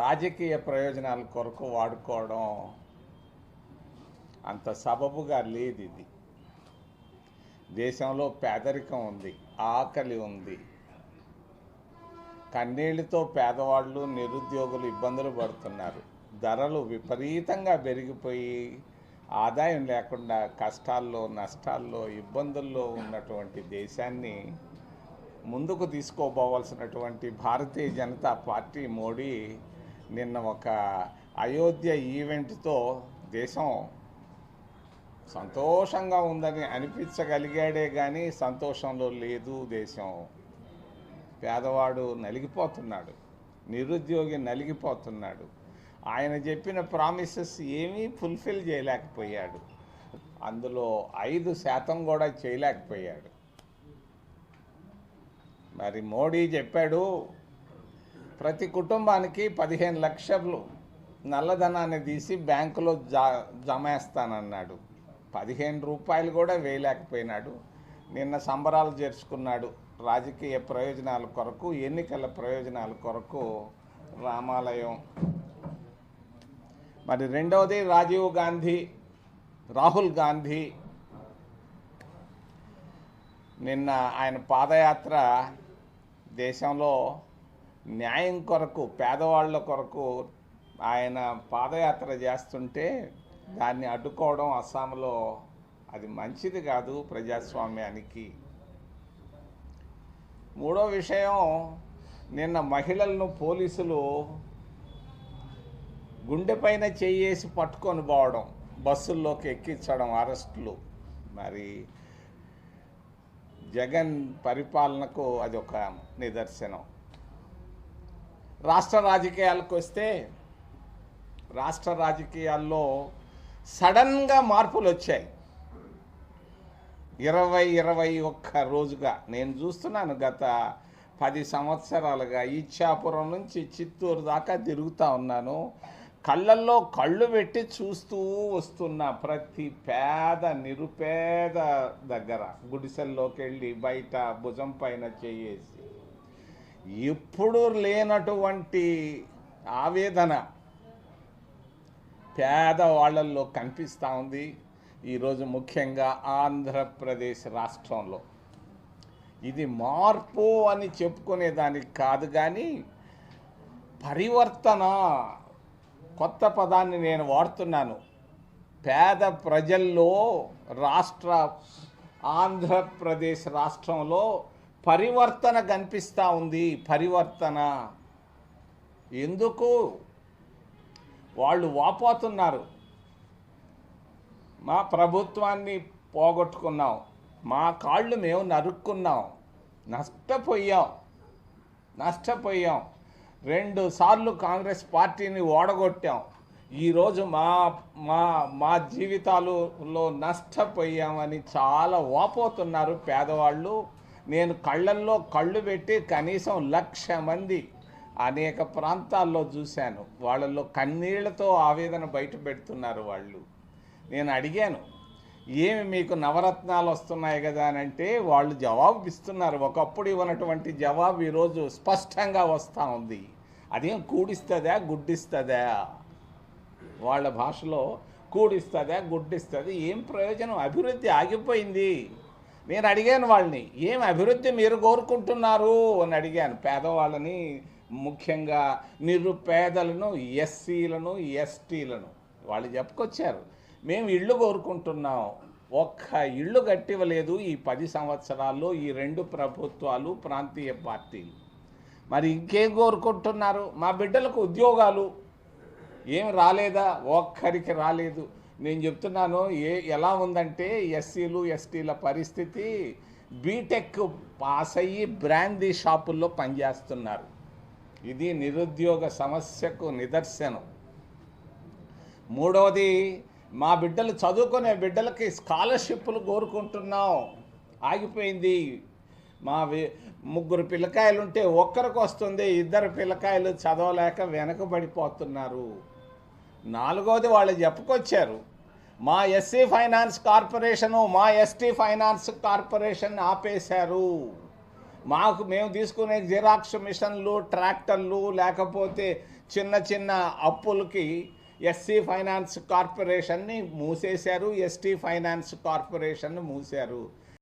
రాజకీయ ప్రయోజనాల కొరకు వాడుకోవడం అంత సబబుగా లేదు ఇది. దేశంలో పేదరికం ఉంది ఆకలి ఉంది. కన్నీళ్ళతో పేదవాళ్ళు నిరుద్యోగులు ఇబ్బందులు పడుతున్నారు. ధరలు విపరీతంగా పెరిగిపోయి ఆదాయం లేకుండా కష్టాల్లో నష్టాల్లో ఇబ్బందుల్లో ఉన్నటువంటి దేశాన్ని ముందుకు తీసుకోబోవలసినటువంటి భారతీయ జనతా పార్టీ మోడీ నిన్న ఒక అయోధ్య ఈవెంట్తో దేశం సంతోషంగా ఉందని అనిపించగలిగాడే కానీ సంతోషంలో లేదు దేశం. పేదవాడు నలిగిపోతున్నాడు. నిరుద్యోగి నలిగిపోతున్నాడు. ఆయన చెప్పిన ప్రామిసెస్ ఏమీ ఫుల్ఫిల్ చేయలేకపోయాడు. అందులో ఐదు శాతం కూడా చేయలేకపోయాడు. మరి మోడీ చెప్పాడు ప్రతి కుటుంబానికి పదిహేను లక్షలు నల్లధనాన్ని తీసి బ్యాంకులో జా జమేస్తానన్నాడు పదిహేను రూపాయలు కూడా వేయలేకపోయినాడు. నిన్న సంబరాలు చేర్చుకున్నాడు రాజకీయ ప్రయోజనాల కొరకు ఎన్నికల ప్రయోజనాల కొరకు రామాలయం. మరి రెండవది రాజీవ్ గాంధీ రాహుల్ గాంధీ. నిన్న ఆయన పాదయాత్ర దేశంలో న్యాయం కొరకు పేదవాళ్ళ కొరకు ఆయన పాదయాత్ర చేస్తుంటే దాన్ని అడ్డుకోవడం అస్సాంలో అది మంచిది కాదు ప్రజాస్వామ్యానికి. మూడో విషయం నిన్న మహిళలను పోలీసులు గుండెపైన చేయేసి పట్టుకొని పోవడం బస్సుల్లోకి ఎక్కించడం అరెస్టులు. మరి జగన్ పరిపాలనకు అది ఒక నిదర్శనం. రాష్ట్ర రాజకీయాలకు వస్తే రాష్ట్ర రాజకీయాల్లో సడన్గా మార్పులు వచ్చాయి. ఇరవై ఇరవై ఒక్క రోజుగా నేను చూస్తున్నాను గత పది సంవత్సరాలుగా. ఇచ్చాపురం నుంచి చిత్తూరు దాకా తిరుగుతూ ఉన్నాను. కళ్ళల్లో కళ్ళు పెట్టి చూస్తూ వస్తున్న ప్రతి పేద నిరుపేద దగ్గర. గుడిసెల్లోకి వెళ్ళి బయట భుజం పైన చేయేసి. ఎప్పుడూ లేనటువంటి ఆవేదన పేదవాళ్ళల్లో కనిపిస్తూ ఉంది. ఈరోజు ముఖ్యంగా ఆంధ్రప్రదేశ్ రాష్ట్రంలో. ఇది మార్పు అని చెప్పుకునేదానికి కాదు కానీ పరివర్తన కొత్త పదాన్ని నేను వాడుతున్నాను. పేద ప్రజల్లో రాష్ట్ర ఆంధ్రప్రదేశ్ రాష్ట్రంలో పరివర్తన కనిపిస్తూ ఉంది పరివర్తన. ఎందుకు? వాళ్ళు వాపోతున్నారు. మా ప్రభుత్వాన్ని పోగొట్టుకున్నాం. మా కాళ్ళు మేము నరుక్కున్నాం. నష్టపోయాం. నష్టపోయాం. రెండు సార్లు కాంగ్రెస్ పార్టీని ఓడగొట్టాం. ఈరోజు మా మా మా జీవితాలలో నష్టపోయామని చాలా వాపోతున్నారు పేదవాళ్ళు. నేను కళ్ళల్లో కళ్ళు పెట్టి కనీసం లక్ష మంది అనేక ప్రాంతాల్లో చూశాను. వాళ్ళల్లో కన్నీళ్ళతో ఆవేదన బయట పెడుతున్నారు వాళ్ళు. నేను అడిగాను ఏమి మీకు నవరత్నాలు వస్తున్నాయి కదా? అని అంటే వాళ్ళు జవాబు ఇస్తున్నారు. ఒకప్పుడు ఇవ్వనటువంటి జవాబు ఈరోజు స్పష్టంగా వస్తూ ఉంది. అదేం కూడిస్తుందా గుడ్డిస్తుందా? వాళ్ళ భాషలో కూడిస్తుందా గుడ్డిస్తుంది? ఏం ప్రయోజనం? అభివృద్ధి ఆగిపోయింది. నేను అడిగాను వాళ్ళని ఏం అభివృద్ధి మీరు కోరుకుంటున్నారు? అని అడిగాను. పేదవాళ్ళని ముఖ్యంగా నిరుపేదలను ఎస్సీలను ఎస్టీలను వాళ్ళు చెప్పుకొచ్చారు. మేము ఇళ్ళు కోరుకుంటున్నాం. ఒక్క ఇళ్ళు కట్టివ్వలేదు ఈ పది సంవత్సరాల్లో ఈ రెండు ప్రభుత్వాలు ప్రాంతీయ పార్టీలు. మరి ఇంకేం కోరుకుంటున్నారు? మా బిడ్డలకు ఉద్యోగాలు ఏం రాలేదా? ఒక్కరికి రాలేదు. నేను చెప్తున్నాను ఏ ఎలా ఉందంటే ఎస్సీలు ఎస్టీల పరిస్థితి బీటెక్ పాస్ అయ్యి బ్రాందీ షాపుల్లో పనిచేస్తున్నారు. ఇది నిరుద్యోగ సమస్యకు నిదర్శనం. మూడవది మా బిడ్డలు చదువుకునే బిడ్డలకి స్కాలర్షిప్లు కోరుకుంటున్నాం. ఆగిపోయింది. మా ముగ్గురు పిల్లకాయలు ఉంటే ఒక్కరికి వస్తుంది ఇద్దరు పిల్లకాయలు చదవలేక వెనకబడిపోతున్నారు. నాలుగవది వాళ్ళు చెప్పుకొచ్చారు మా ఎస్సీ ఫైనాన్స్ కార్పొరేషను మా ఎస్టీ ఫైనాన్స్ కార్పొరేషన్ ఆపేశారు. మాకు మేము తీసుకునే జిరాక్స్ మిషన్లు ట్రాక్టర్లు లేకపోతే చిన్న చిన్న అప్పులకి ఎస్సీ ఫైనాన్స్ కార్పొరేషన్ని మూసేశారు ఎస్టీ ఫైనాన్స్ కార్పొరేషన్ని మూసారు